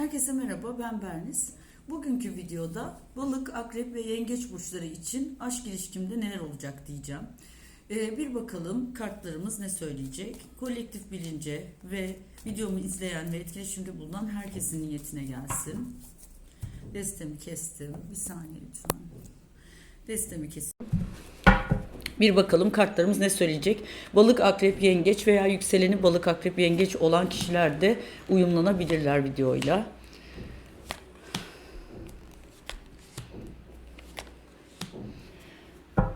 Herkese merhaba, ben Berniz. Bugünkü videoda balık, akrep ve yengeç burçları için aşk ilişkimde neler olacak diyeceğim. Ee, bir bakalım kartlarımız ne söyleyecek. Kolektif bilince ve videomu izleyen ve etkileşimde bulunan herkesin niyetine gelsin. Destemi kestim. Bir saniye lütfen. Destemi kestim. Bir bakalım kartlarımız ne söyleyecek. Balık, akrep, yengeç veya yükseleni balık, akrep, yengeç olan kişiler de uyumlanabilirler videoyla.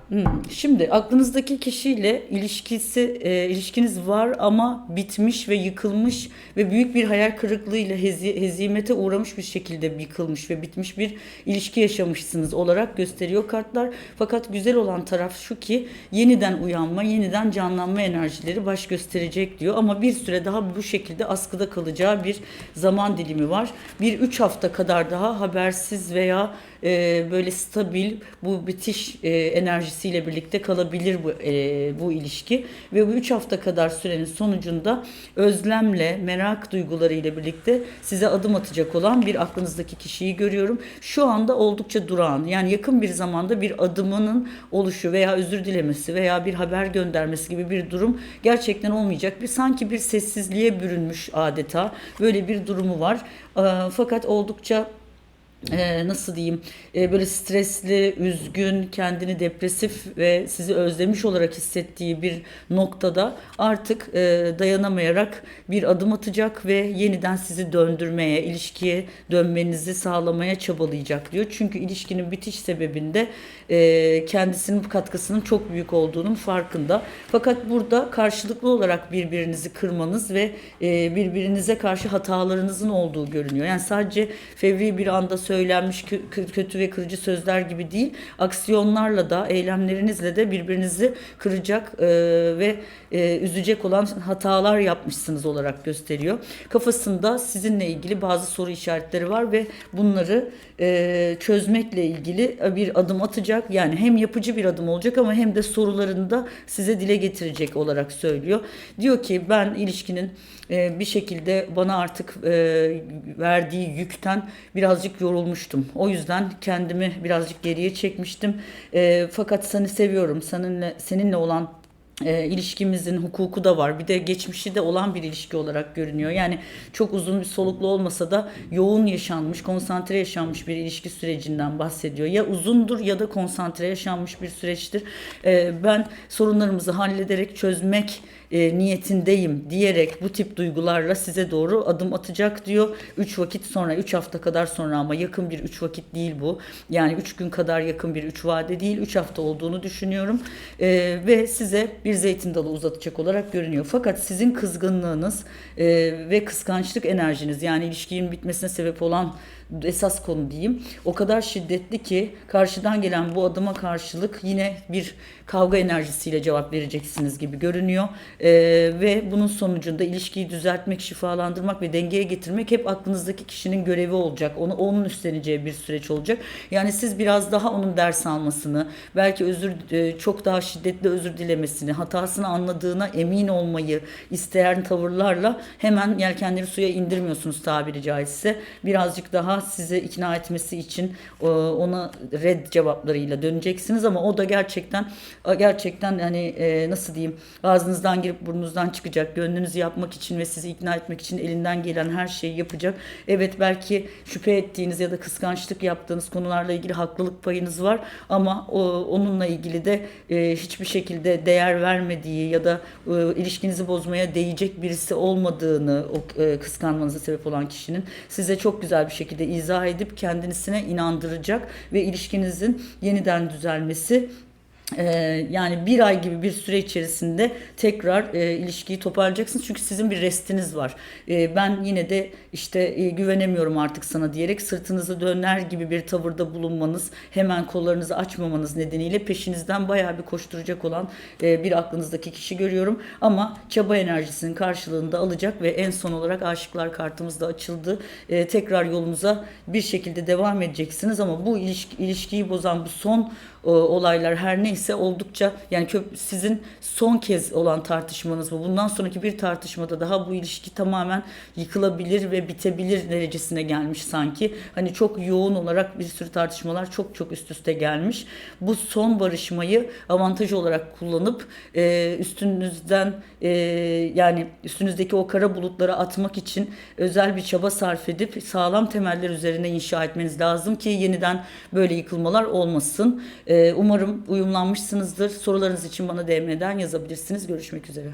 Hmm, Şimdi aklınızdaki kişiyle ilişkisi e, ilişkiniz var ama bitmiş ve yıkılmış ve büyük bir hayal kırıklığıyla hezi, hezimete uğramış bir şekilde yıkılmış ve bitmiş bir ilişki yaşamışsınız olarak gösteriyor kartlar. Fakat güzel olan taraf şu ki yeniden uyanma, yeniden canlanma enerjileri baş gösterecek diyor ama bir süre daha bu şekilde askıda kalacağı bir zaman dilimi var. Bir üç hafta kadar daha habersiz veya e, böyle stabil bu bitiş e, enerjisiyle birlikte kalabilir bu e, bu ilişki ve bu 3 hafta kadar sürenin sonucunda özlemle, merak duygularıyla birlikte size adım atacak olan bir aklınızdaki kişiyi görüyorum. Şu anda oldukça durağan yani yakın bir zamanda bir adımının oluşu veya özür dilemesi veya bir haber göndermesi gibi bir durum gerçekten olmayacak. Bir sanki bir sessizliğe bürünmüş adeta böyle bir durumu var. E, fakat oldukça e, nasıl diyeyim e, böyle stresli, üzgün, kendini depresif ve sizi özlemiş olarak hissettiği bir noktada artık e, dayanamayarak bir adım atacak ve yeniden sizi döndürmeye, ilişkiye dönmenizi sağlamaya çabalayacak diyor. Çünkü ilişkinin bitiş sebebinde e, kendisinin katkısının çok büyük olduğunun farkında. Fakat burada karşılıklı olarak birbirinizi kırmanız ve e, birbirinize karşı hatalarınızın olduğu görünüyor. Yani sadece fevri bir anda söylenmiş kö- kötü ve kırıcı sözler gibi değil, aksiyonlarla da, eylemlerinizle de birbirinizi kıracak e, ve e, üzecek olan hatalar yapmışsınız olarak gösteriyor. Kafasında sizinle ilgili bazı soru işaretleri var ve bunları e, çözmekle ilgili bir adım atacak. Yani hem yapıcı bir adım olacak ama hem de sorularını da size dile getirecek olarak söylüyor. Diyor ki ben ilişkinin e, bir şekilde bana artık verdiği yükten birazcık yorulmuştum. O yüzden kendimi birazcık geriye çekmiştim. E, fakat seni seviyorum. Seninle seninle olan e, ilişkimizin hukuku da var. Bir de geçmişi de olan bir ilişki olarak görünüyor. Yani çok uzun bir soluklu olmasa da yoğun yaşanmış, konsantre yaşanmış bir ilişki sürecinden bahsediyor. Ya uzundur ya da konsantre yaşanmış bir süreçtir. E, ben sorunlarımızı hallederek çözmek e, niyetindeyim diyerek bu tip duygularla size doğru adım atacak diyor. 3 vakit sonra 3 hafta kadar sonra ama yakın bir 3 vakit değil bu. Yani 3 gün kadar yakın bir 3 vade değil 3 hafta olduğunu düşünüyorum. E, ve size bir zeytin dalı uzatacak olarak görünüyor. Fakat sizin kızgınlığınız e, ve kıskançlık enerjiniz yani ilişkinin bitmesine sebep olan esas konu diyeyim. O kadar şiddetli ki karşıdan gelen bu adıma karşılık yine bir kavga enerjisiyle cevap vereceksiniz gibi görünüyor. Ee, ve bunun sonucunda ilişkiyi düzeltmek, şifalandırmak ve dengeye getirmek hep aklınızdaki kişinin görevi olacak. Onu onun üstleneceği bir süreç olacak. Yani siz biraz daha onun ders almasını, belki özür e, çok daha şiddetli özür dilemesini, hatasını anladığına emin olmayı isteyen tavırlarla hemen yelkenleri suya indirmiyorsunuz tabiri caizse. Birazcık daha size ikna etmesi için e, ona red cevaplarıyla döneceksiniz ama o da gerçekten gerçekten hani e, nasıl diyeyim ağzınızdan girip burnunuzdan çıkacak gönlünüzü yapmak için ve sizi ikna etmek için elinden gelen her şeyi yapacak. Evet belki şüphe ettiğiniz ya da kıskançlık yaptığınız konularla ilgili haklılık payınız var ama onunla ilgili de e, hiçbir şekilde değer vermediği ya da e, ilişkinizi bozmaya değecek birisi olmadığını o e, kıskanmanıza sebep olan kişinin size çok güzel bir şekilde izah edip kendisine inandıracak ve ilişkinizin yeniden düzelmesi yani bir ay gibi bir süre içerisinde tekrar e, ilişkiyi toparlayacaksınız çünkü sizin bir restiniz var. Ee, ben yine de işte e, güvenemiyorum artık sana diyerek sırtınızı döner gibi bir tavırda bulunmanız, hemen kollarınızı açmamanız nedeniyle peşinizden bayağı bir koşturacak olan e, bir aklınızdaki kişi görüyorum. Ama çaba enerjisinin karşılığını da alacak ve en son olarak aşıklar kartımız da açıldı. E, tekrar yolunuza bir şekilde devam edeceksiniz ama bu ilişki, ilişkiyi bozan bu son e, olaylar her neyse neyse oldukça yani sizin son kez olan tartışmanız bu. Bundan sonraki bir tartışmada daha bu ilişki tamamen yıkılabilir ve bitebilir derecesine gelmiş sanki. Hani çok yoğun olarak bir sürü tartışmalar çok çok üst üste gelmiş. Bu son barışmayı avantaj olarak kullanıp e, üstünüzden e, yani üstünüzdeki o kara bulutları atmak için özel bir çaba sarf edip sağlam temeller üzerine inşa etmeniz lazım ki yeniden böyle yıkılmalar olmasın. E, umarım uyumlanmışsınızdır. Sorularınız için bana DM'den yazabilirsiniz. Görüşmek üzere.